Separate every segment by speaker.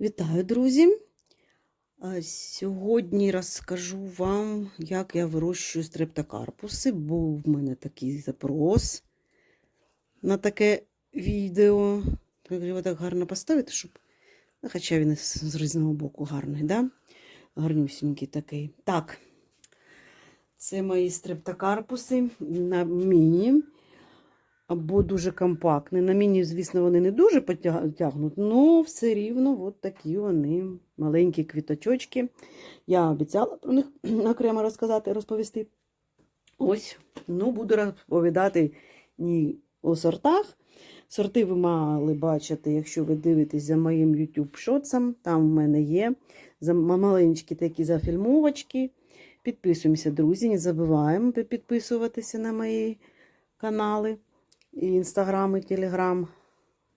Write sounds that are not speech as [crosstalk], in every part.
Speaker 1: Вітаю, друзі! Сьогодні розкажу вам, як я вирощую стрептокарпуси. Був в мене такий запрос на таке відео. Його так гарно поставити, щоб. Ну, хоча він з різного боку гарний, да? гарнюсінький такий. Так, це мої стрептокарпуси на міні або дуже компактний. На міні, звісно, вони не дуже потягнуть, але все рівно от такі вони маленькі квіточочки. Я обіцяла про них [clears throat] окремо розказати, розповісти. Ось, ну, буду розповідати ні у сортах. Сорти ви мали бачити, якщо ви дивитесь за моїм YouTube шоцем. Там в мене є маленькі такі зафільмовочки. Підписуємося, друзі, не забуваємо підписуватися на мої канали і інстаграм, і телеграм.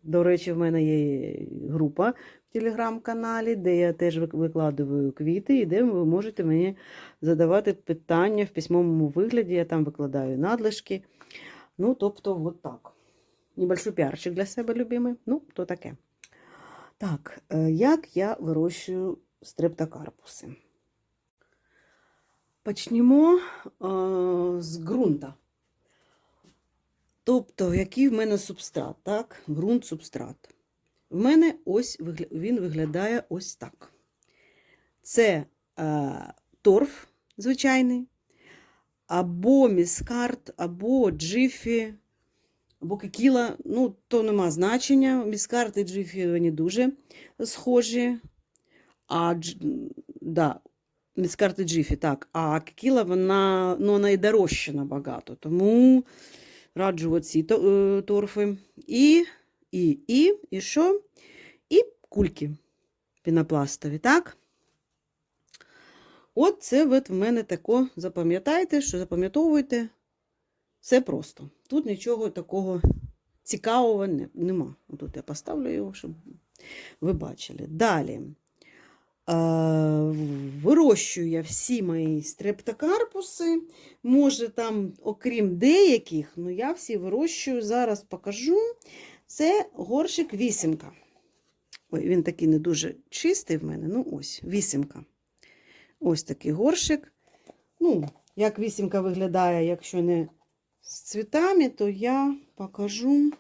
Speaker 1: До речі, в мене є група в телеграм-каналі, де я теж викладаю квіти, і де ви можете мені задавати питання в письмовому вигляді. Я там викладаю надлишки. Ну, тобто, от так. Небольшой піарчик для себе любимий. Ну, то таке. Так, е, як я вирощую стрептокарпуси? Почнімо е, з ґрунта. Тобто, який в мене субстрат, так? Ґрунт субстрат. В мене ось він виглядає ось так. Це е, торф звичайний, або міскарт, або джифі, або кекіла. Ну, то нема значення. Міскарт і джифі вони дуже схожі. А да, міскарт і джифі, так. А кекіла, вона, ну, вона і дорожча набагато. Тому раджу оці торфи. І, і, і, і що? І кульки пінопластові, так? От це от в мене тако, запам'ятайте, що запам'ятовуйте. Все просто. Тут нічого такого цікавого нема. Тут я поставлю його, щоб ви бачили. Далі. Вирощую я всі мої стрептокарпуси. Може, там, окрім деяких, ну я всі вирощую, зараз покажу. Це горщик вісімка. Ой, він такий не дуже чистий в мене. Ну, ось, вісімка. Ось такий горщик. Ну, як вісімка виглядає, якщо не з цвітами, то я покажу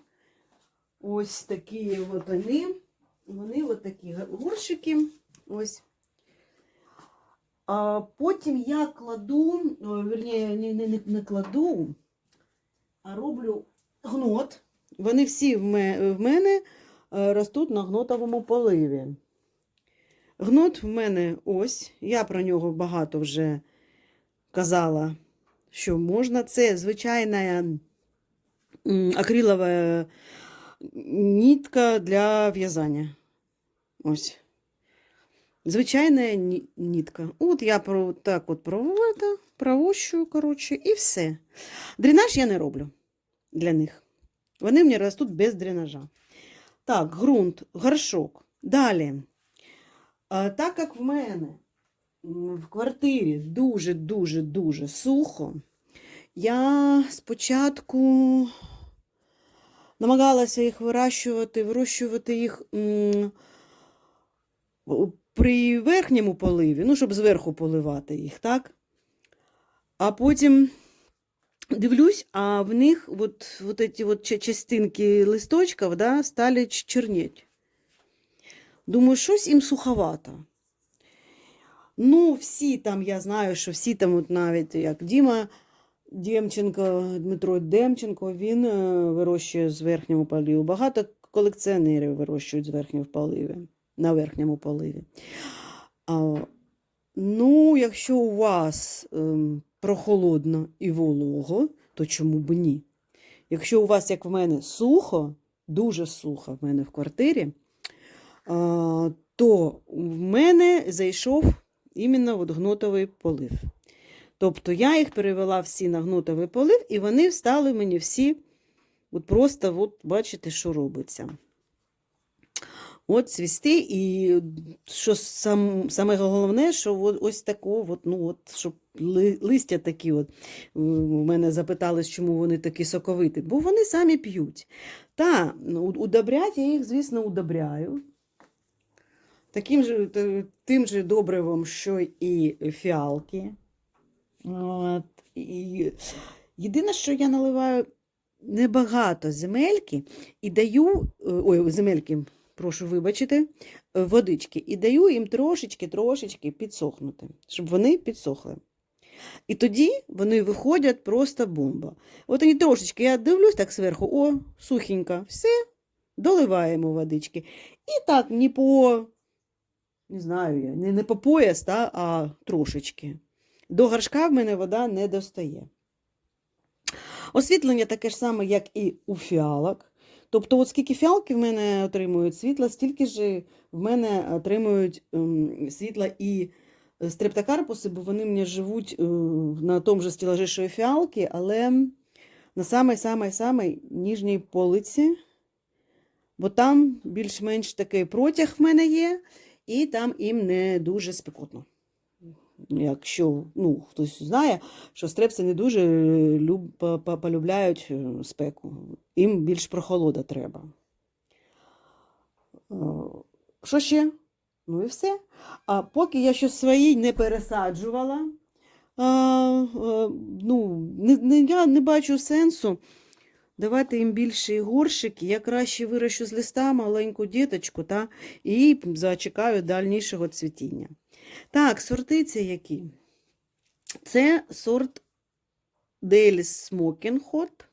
Speaker 1: ось такі от вони. Вони от такі горщики. Ось. А Потім я кладу, верні, не, не, не кладу, а роблю гнот. Вони всі в мене ростуть на гнотовому поливі. Гнот в мене ось, я про нього багато вже казала, що можна. Це звичайна акрилова нитка для в'язання. Ось. Звичайна нітка. От я так от провода, провощую, коротше, і все. Дренаж я не роблю для них. Вони в мене ростуть без дренажа. Так, ґрунт, горшок. Далі. Так як в мене в квартирі дуже-дуже-дуже сухо, я спочатку намагалася їх вирощувати, вирощувати їх при верхньому поливі, ну, щоб зверху поливати їх, так? А потім дивлюсь, а в них от, от эти от частинки листочків да, стали чернеть. Думаю, щось їм суховато. Ну, всі там, я знаю, що всі там, от навіть як Діма Демченко, Дмитро Демченко, він вирощує з верхнього поливу. Багато колекціонерів вирощують з верхнього поливу на верхньому поливі. А, Ну, якщо у вас ем, прохолодно і волого, то чому б ні? Якщо у вас, як в мене, сухо, дуже сухо в мене в квартирі, а, то в мене зайшов іменно от гнотовий полив. Тобто я їх перевела всі на гнотовий полив, і вони встали мені всі, от просто, от бачите, що робиться. От цвісти, і що сам, саме головне, що от, ось тако, от, ну, от, щоб ли, листя такі, от, у мене запитали, чому вони такі соковиті, бо вони самі п'ють. Та, ну, удобрять я їх, звісно, удобряю. таким же, тим же добривом, що і фіалки. От, і... Єдине, що я наливаю небагато земельки і даю, е, ой, земельки, прошу вибачити, водички, і даю їм трошечки-трошечки підсохнути, щоб вони підсохли. І тоді вони виходять просто бомба. От вони трошечки, я дивлюсь так зверху, о, сухенько, все, доливаємо водички. І так, не по, не знаю я, не, не по пояс, та, а трошечки. До горшка в мене вода не достає. Освітлення таке ж саме, як і у фіалок. Тобто, от скільки фіалки в мене отримують світла, стільки ж в мене отримують ем, світла і стрептокарпуси, бо вони мені живуть е, на тому ж стілажі, що і фіалки, але на самій-самій-самій ніжній полиці, бо там більш-менш такий протяг в мене є, і там їм не дуже спекотно. Якщо ну, хтось знає, що стрепси не дуже люб, по- по- полюбляють е, спеку, їм більш прохолода треба. Е, Що ще? Ну і все. А поки я ще свої не пересаджувала, а, а, ну, не, не, я не бачу сенсу давати їм більші горщики. Я краще вирощу з листа маленьку діточку та, і зачекаю дальнішого цвітіння. Так, сорти це які? Це сорт Smoking Hot,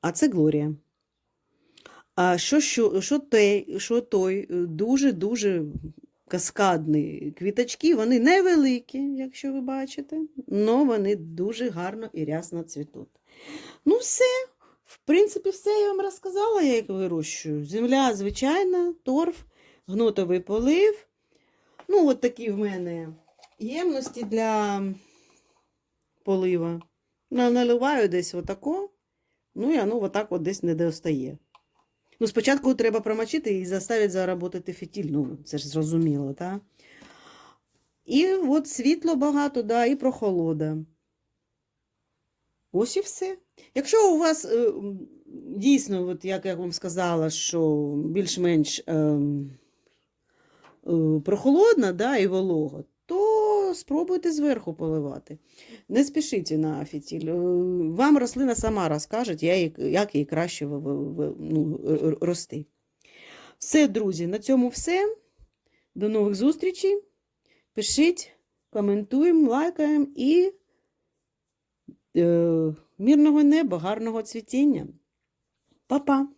Speaker 1: а це Глорія. А що, що, що, той, що той дуже-дуже каскадний квіточки, вони невеликі, якщо ви бачите, але вони дуже гарно і рясно цвітуть. Ну, все. В принципі, все я вам розказала, як вирощую. Земля звичайна, торф, гнотовий полив. Ну, от такі в мене ємності для полива. Наливаю десь отако, ну і воно отак от десь не достає. Ну, спочатку треба промочити і заставити заработати фітіль. Ну, це ж зрозуміло, так? І от світло багато, да, і прохолода. Ось і все. Якщо у вас е, дійсно, от як я вам сказала, що більш-менш е, е, прохолодна да, і волога, то спробуйте зверху поливати. Не спішіть на фітіль. Е, Вам рослина сама розкаже, як їй краще ну, рости. Все, друзі, на цьому все. До нових зустрічей. Пишіть, коментуємо, лайкаємо і мирного неба, гарного цвітіння. Па-па!